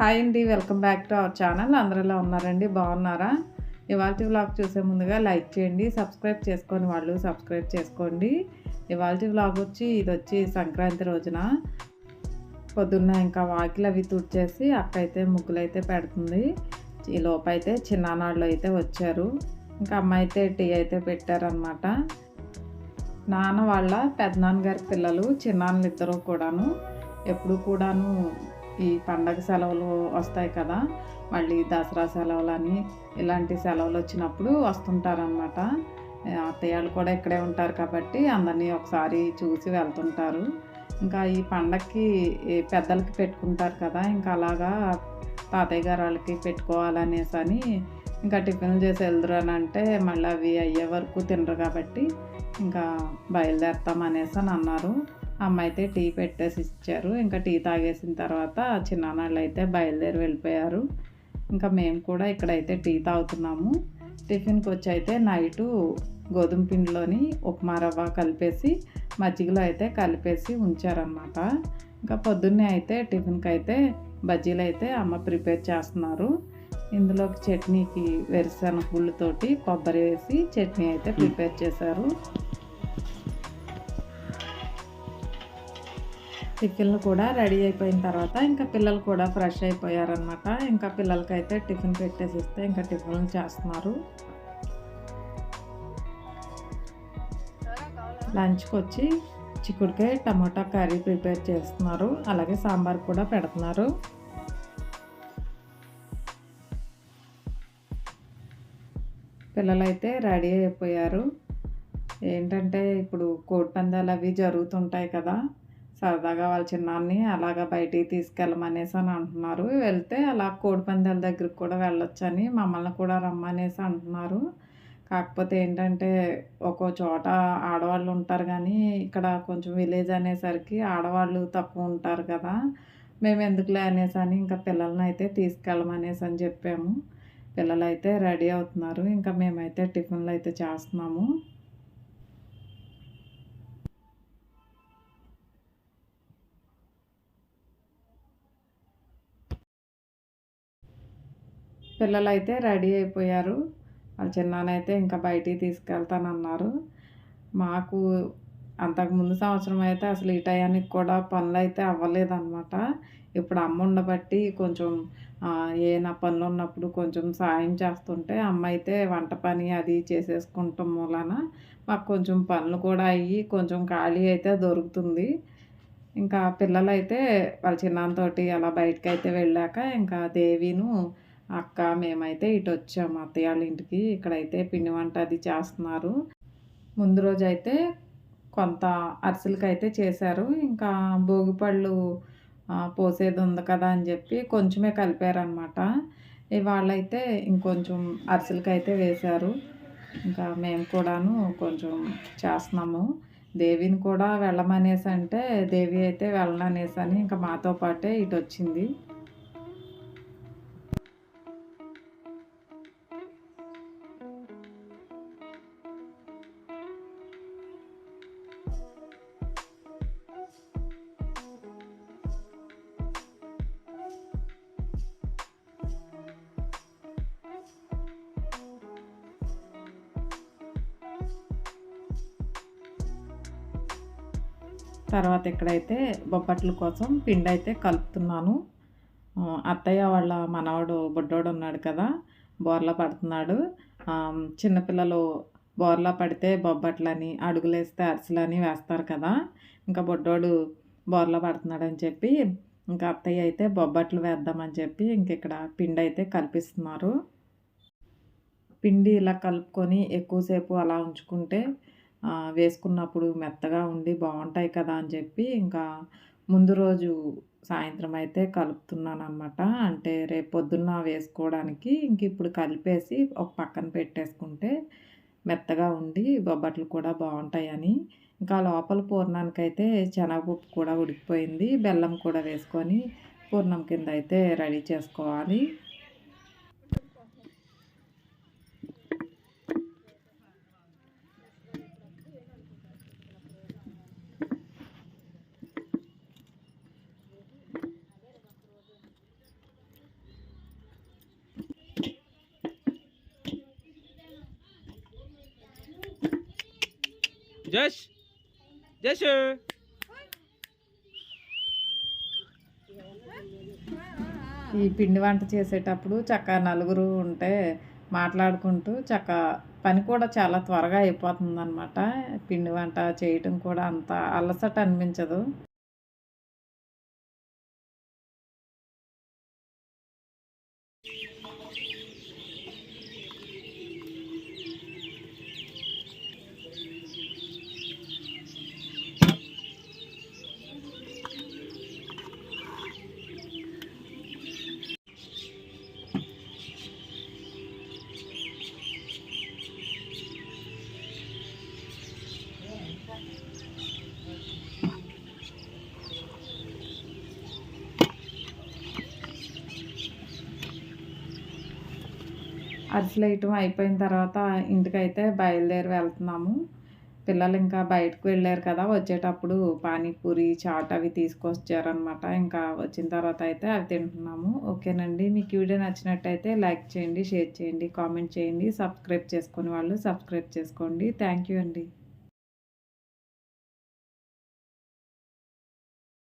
Hi అండి welcome back to our channel. అందరిలో ఉన్నారండి? బాగున్నారా? ఇవాళ వ్లాగ్ చూసే ముందుగా లైక్ చేయండి సబ్స్క్రైబ్ చేసుకొని వాళ్ళు సబ్స్క్రైబ్ చేసుకోండి. ఇవాళ వ్లాగ్ వచ్చి ఇది వచ్చి సంక్రాంతి రోజున. పొద్దున్న ఇంకా వాకిలు అవి తుడిచేసి అక్క అయితే ముగ్గులు అయితే పెడుతుంది. ఈ లోపైతే చిన్ననాళ్ళు అయితే వచ్చారు. ఇంకా అమ్మ అయితే టీ అయితే పెట్టారనమాట నాన్న వాళ్ళ పెద్దనాన్నగారి పిల్లలు చిన్నాన్నలు ఇద్దరు కూడాను. ఎప్పుడు కూడాను ఈ పండగ సెలవులు వస్తాయి కదా మళ్ళీ దసరా సెలవులని ఇలాంటి సెలవులు వచ్చినప్పుడు వస్తుంటారనమాట అత్తయ్యలు కూడా ఇక్కడే ఉంటారు కాబట్టి అందరినీ ఒకసారి చూసి వెళ్తుంటారు. ఇంకా ఈ పండగకి పెద్దలకి పెట్టుకుంటారు కదా ఇంకా అలాగా తాతయ్య గారు వాళ్ళకి పెట్టుకోవాలనేసి అని ఇంకా టిఫిన్లు చేసి వెళ్దురు అని అంటే మళ్ళీ అవి అయ్యే వరకు తినరు కాబట్టి ఇంకా బయలుదేరుతాం అనేసి అని అన్నారు. అమ్మ అయితే టీ పెట్టేసి ఇచ్చారు. ఇంకా టీ తాగేసిన తర్వాత చిన్నానాళ్ళు అయితే బయలుదేరి వెళ్ళిపోయారు. ఇంకా మేము కూడా ఇక్కడైతే టీ తాగుతున్నాము. టిఫిన్కి వచ్చి అయితే నైటు గోధుమ పిండిలోని ఉప్మా రవ్వ కలిపేసి మజ్జిగలో అయితే కలిపేసి ఉంచారనమాట ఇంకా పొద్దున్నే అయితే టిఫిన్కి అయితే బజ్జీలు అయితే అమ్మ ప్రిపేర్ చేస్తున్నారు. ఇందులోకి చట్నీకి వెరిసెనగ గుళ్ళతోటి కొబ్బరి వేసి చట్నీ అయితే ప్రిపేర్ చేశారు. టిఫిన్లు కూడా రెడీ అయిపోయిన తర్వాత ఇంకా పిల్లలు కూడా ఫ్రెష్ అయిపోయారనమాట ఇంకా పిల్లలకైతే టిఫిన్ పెట్టేసి ఇస్తే ఇంకా టిఫిన్లు చేస్తున్నారు. లంచ్కి వచ్చి చిక్కుడుకాయ టమాటా కర్రీ ప్రిపేర్ చేస్తున్నారు. అలాగే సాంబార్ కూడా పెడుతున్నారు. పిల్లలైతే రెడీ అయిపోయారు. ఏంటంటే ఇప్పుడు కోడి పందాలు అవి జరుగుతుంటాయి కదా. సరదాగా వాళ్ళ చిన్నాన్ని అలాగా బయటికి తీసుకెళ్ళమనేసి అని అంటున్నారు. వెళ్తే అలా కోడిపందాల దగ్గరికి కూడా వెళ్ళొచ్చని మమ్మల్ని కూడా రమ్మనేసి అంటున్నారు. కాకపోతే ఏంటంటే ఒక్కో చోట ఆడవాళ్ళు ఉంటారు కానీ ఇక్కడ కొంచెం విలేజ్ అనేసరికి ఆడవాళ్ళు తక్కువ ఉంటారు కదా. మేము ఎందుకులే అనేసి అని ఇంకా పిల్లల్ని అయితే తీసుకెళ్ళమనేసి అని చెప్పాము. పిల్లలు అయితే రెడీ అవుతున్నారు. ఇంకా మేమైతే టిఫిన్లు అయితే చేస్తున్నాము. పిల్లలు అయితే రెడీ అయిపోయారు. వాళ్ళ చిన్నానైతే ఇంకా బయటికి తీసుకెళ్తానన్నారు. మాకు అంతకుముందు సంవత్సరం అయితే అసలు ఈ టయానికి కూడా పనులు అయితే అవ్వలేదన్నమాట. ఇప్పుడు అమ్మ ఉండబట్టి కొంచెం ఏనా పనులు ఉన్నప్పుడు కొంచెం సాయం చేస్తుంటే అమ్మ అయితే వంట పని అది చేసేసుకుంటాం మూలన మాకు కొంచెం పనులు కూడా అయ్యి కొంచెం ఖాళీ అయితే దొరుకుతుంది. ఇంకా పిల్లలైతే వాళ్ళ చిన్నతోటి అలా బయటకు అయితే వెళ్ళాక ఇంకా దేవిను అక్క మేమైతే ఇటు వచ్చాము అత్తయ్య వాళ్ళ ఇంటికి ఇక్కడైతే పిండి వంట అది చేస్తున్నారు. ముందు రోజు అయితే కొంత అరిసెలకైతే అయితే చేశారు. ఇంకా భోగిపళ్ళు పోసేది ఉంది కదా అని చెప్పి కొంచెమే కలిపారనమాట వాళ్ళైతే ఇంకొంచెం అరిసెలకైతే అయితే వేశారు. ఇంకా మేము కూడాను కొంచెం చేస్తున్నాము. దేవిని కూడా వెళ్ళమనేసి అంటే దేవి అయితే వెళ్ళననేసి అని ఇంకా మాతో పాటే ఇటు వచ్చింది తర్వాత ఇక్కడైతే బొబ్బట్ల కోసం పిండి అయితే కలుపుతున్నాను అత్తయ్య వాళ్ళ మనవాడు బుడ్డోడు ఉన్నాడు కదా బోర్లా పడుతున్నాడు. చిన్నపిల్లలు బోర్లా పడితే బొబ్బట్లని అడుగులేస్తే అరిసెలని వేస్తారు కదా. ఇంకా బుడ్డోడు బోర్లా పడుతున్నాడని చెప్పి ఇంకా అత్తయ్య అయితే బొబ్బట్లు వేద్దామని చెప్పి ఇంక ఇక్కడ పిండి అయితే కల్పిస్తున్నారు. పిండి ఇలా కలుపుకొని ఎక్కువసేపు అలా ఉంచుకుంటే వేసుకున్నప్పుడు మెత్తగా ఉండి బాగుంటాయి కదా అని చెప్పి ఇంకా ముందు రోజు సాయంత్రం అయితే కలుపుతున్నాను అనమాట అంటే రేపు పొద్దున్న వేసుకోవడానికి ఇంక ఇప్పుడు కలిపేసి ఒక పక్కన పెట్టేసుకుంటే మెత్తగా ఉండి బొబ్బట్లు కూడా బాగుంటాయని. ఇంకా లోపల పూర్ణానికైతే శనగపప్పు కూడా ఉడికిపోయింది. బెల్లం కూడా వేసుకొని పూర్ణం కింద అయితే రెడీ చేసుకోవాలి. జష్. జష్. ఈ పిండి వంట చేసేటప్పుడు చక్క నలుగురు ఉంటే మాట్లాడుకుంటూ చక్క పని కూడా చాలా త్వరగా అయిపోతుంది అనమాట పిండి వంట చేయటం కూడా అంత అలసట అనిపించదు. అరిసెలు వేయటం అయిపోయిన తర్వాత ఇంటికైతే బయలుదేరి వెళ్తున్నాము. పిల్లలు ఇంకా బయటకు వెళ్ళారు కదా వచ్చేటప్పుడు పానీపూరి చాట్ అవి తీసుకొచ్చారనమాట ఇంకా వచ్చిన తర్వాత అయితే అవి తింటున్నాము. ఓకేనండి. మీకు వీడియో నచ్చినట్టయితే లైక్ చేయండి షేర్ చేయండి కామెంట్ చేయండి. సబ్స్క్రైబ్ చేసుకునే వాళ్ళు సబ్స్క్రైబ్ చేసుకోండి. థ్యాంక్ యూ అండి.